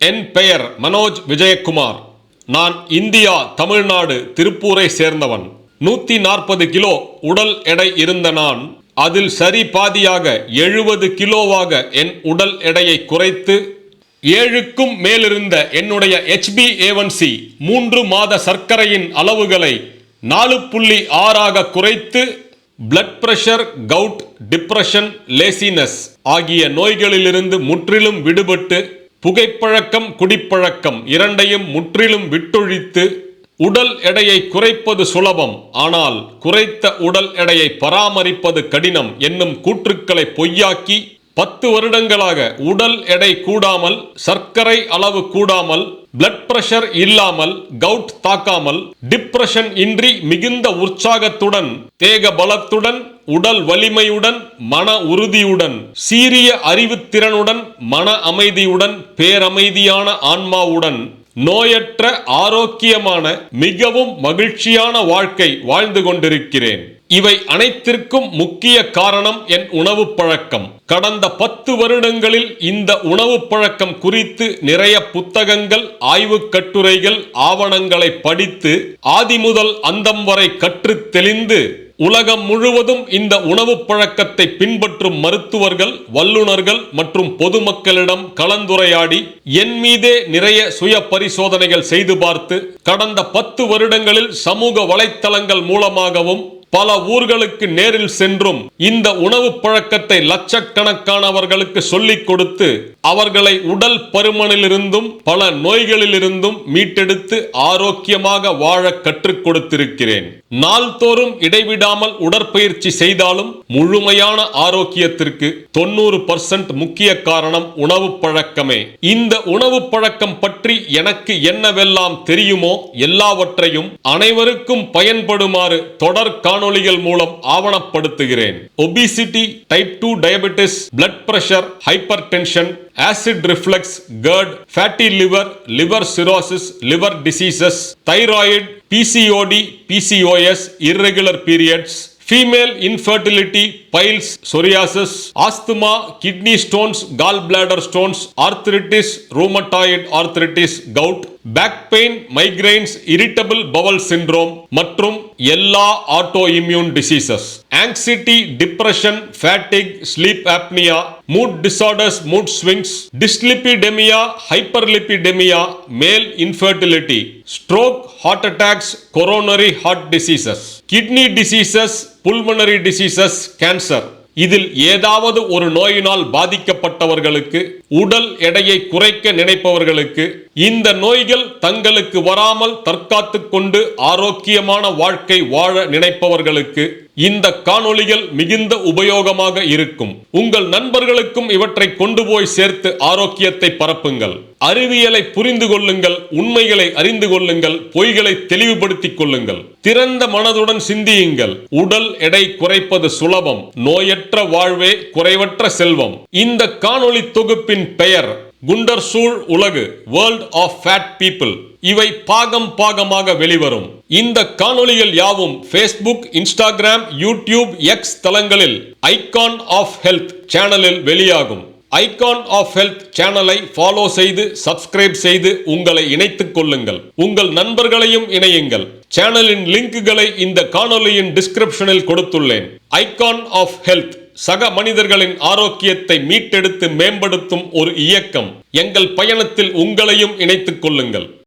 என் பெயர் மனோஜ் விஜயகுமார். நான் இந்தியா தமிழ்நாடு திருப்பூரை சேர்ந்தவன். நூத்தி நாற்பது கிலோ உடல் எடை இருந்த நான் அதில் சரி பாதியாக எழுபது கிலோவாக என் உடல் எடையை குறைத்து ஏழுக்கும் மேலிருந்த என்னுடைய ஹெச்பி ஏவன்சி மூன்று மாத சர்க்கரையின் அளவுகளை நாலு புள்ளி ஆறாக குறைத்து blood pressure gout depression laziness ஆகிய நோய்களிலிருந்து முற்றிலும் விடுபட்டு புகைப்பழக்கம் குடிப்பழக்கம் இரண்டையும் முற்றிலும் விட்டொழித்து உடல் எடையை குறைப்பது சுலபம். ஆனால் குறைத்த உடல் எடையை பராமரிப்பது கடினம் என்னும் கூற்றுக்களை பொய்யாக்கி பத்து வருடங்களாக உடல் எடை கூடாமல் சர்க்கரை அளவு கூடாமல் பிளட் பிரஷர் இல்லாமல் கவுட் தாக்காமல் டிப்ரெஷன் இன்றி மிகுந்த உற்சாகத்துடன் தேக பலத்துடன் உடல் வலிமையுடன் மன உறுதியுடன் சீரிய அறிவுத்திறனுடன் மன அமைதியுடன் பேரமைதியான ஆன்மாவுடன் நோயற்ற ஆரோக்கியமான மிகவும் மகிழ்ச்சியான வாழ்க்கை வாழ்ந்து கொண்டிருக்கிறேன். இவை அனைத்திற்கும் முக்கிய காரணம் என் உணவு பழக்கம். கடந்த பத்து வருடங்களில் இந்த உணவு பழக்கம் குறித்து நிறைய புத்தகங்கள் ஆய்வு கட்டுரைகள் ஆவணங்களை படித்து ஆதி முதல் அந்தம் வரை கற்று தெளிந்து உலகம் முழுவதும் இந்த உணவு பழக்கத்தை பின்பற்றும் மருத்துவர்கள் வல்லுநர்கள் மற்றும் பொதுமக்களிடம் கலந்துரையாடி என் மீதே நிறைய சுய பரிசோதனைகள் செய்து பார்த்து கடந்த பத்து வருடங்களில் சமூக வலைத்தளங்கள் மூலமாகவும் பல ஊர்களுக்கு நேரில் சென்றும் இந்த உணவு பழக்கத்தை லட்சக்கணக்கானவர்களுக்கு சொல்லிக் கொடுத்து அவர்களை உடல் பருமனிலிருந்தும் பல நோய்களிலிருந்தும் மீட்டெடுத்து ஆரோக்கியமாக வாழ கற்றுக் கொடுத்திருக்கிறேன். நாள்தோறும் இடைவிடாமல் உடற்பயிற்சி செய்தாலும் முழுமையான ஆரோக்கியத்திற்கு தொண்ணூறு பர்சன்ட் முக்கிய காரணம் உணவு பழக்கமே. இந்த உணவு பழக்கம் பற்றி எனக்கு என்னவெல்லாம் தெரியுமோ எல்லாவற்றையும் அனைவருக்கும் பயன்படுமாறு தொடர் காணொளிகள் மூலம் ஆவணப்படுத்துகிறேன். Obesity type two diabetes blood pressure hypertension acid reflux GERD fatty liver liver cirrhosis liver diseases thyroid PCOD PCOS irregular periods female infertility piles psoriasis asthma kidney stones gall bladder stones arthritis rheumatoid arthritis gout back pain migraines irritable bowel syndrome மற்றும் எல்லா autoimmune diseases anxiety depression fatigue sleep apnoea mood disorders mood swings dyslipidaemia hyperlipidaemia male infertility stroke heart attacks coronary heart diseases kidney diseases pulmonary diseases cancer இதில் ஏதாவது ஒரு நோயினால் பாதிக்கப்பட்டவர்களுக்கு உடல் எடையை குறைக்க நினைப்பவர்களுக்கு இந்த நோய்கள் தங்களுக்கு வராமல் தற்காத்துக் கொண்டு ஆரோக்கியமான வாழ்க்கை வாழ நினைப்பவர்களுக்கு இந்த காணொளிகள் மிகுந்த உபயோகமாக இருக்கும். உங்கள் நண்பர்களுக்கும் இவற்றை கொண்டு போய் சேர்த்து ஆரோக்கியத்தை பரப்புங்கள். அறிவியலை புரிந்து கொள்ளுங்கள் உண்மைகளை அறிந்து கொள்ளுங்கள் பொய்களை தெளிவுபடுத்திக் கொள்ளுங்கள். திறந்த மனதுடன் சிந்தியுங்கள். உடல் எடை குறைப்பது சுலபம் நோயற்ற வாழ்வே குறைவற்ற செல்வம். இந்த காணொளி தொகுப்பின் பெயர் குண்டர் சூழ் உலகு வேர்ல்ட் ஆஃப் ஃபேட் பீப்புள் இவை பாகம் பாகமாக வெளிவரும். இந்த காணொளிகள் யாவும் ஃபேஸ்புக் இன்ஸ்டாகிராம் யூடியூப் எக்ஸ் தளங்களில் ஐகான் ஆஃப் ஹெல்த் சேனலில் வெளியாகும். ஐகான் ஆஃப் ஹெல்த் சேனலை ஃபாலோ செய்து சப்ஸ்கிரைப் செய்து உங்களை இணைத்துக் கொள்ளுங்கள். உங்கள் நண்பர்களையும் இணையுங்கள். சேனலின் லிங்குகளை இந்த காணொளியின் டிஸ்கிரிப்ஷனில் கொடுத்துள்ளேன். ஐகான் ஆஃப் ஹெல்த் சக மனிதர்களின் ஆரோக்கியத்தை மீட்டெடுத்து மேம்படுத்தும் ஒரு இயக்கம். எங்கள் பயணத்தில் உங்களையும் இணைத்துக் கொள்ளுங்கள்.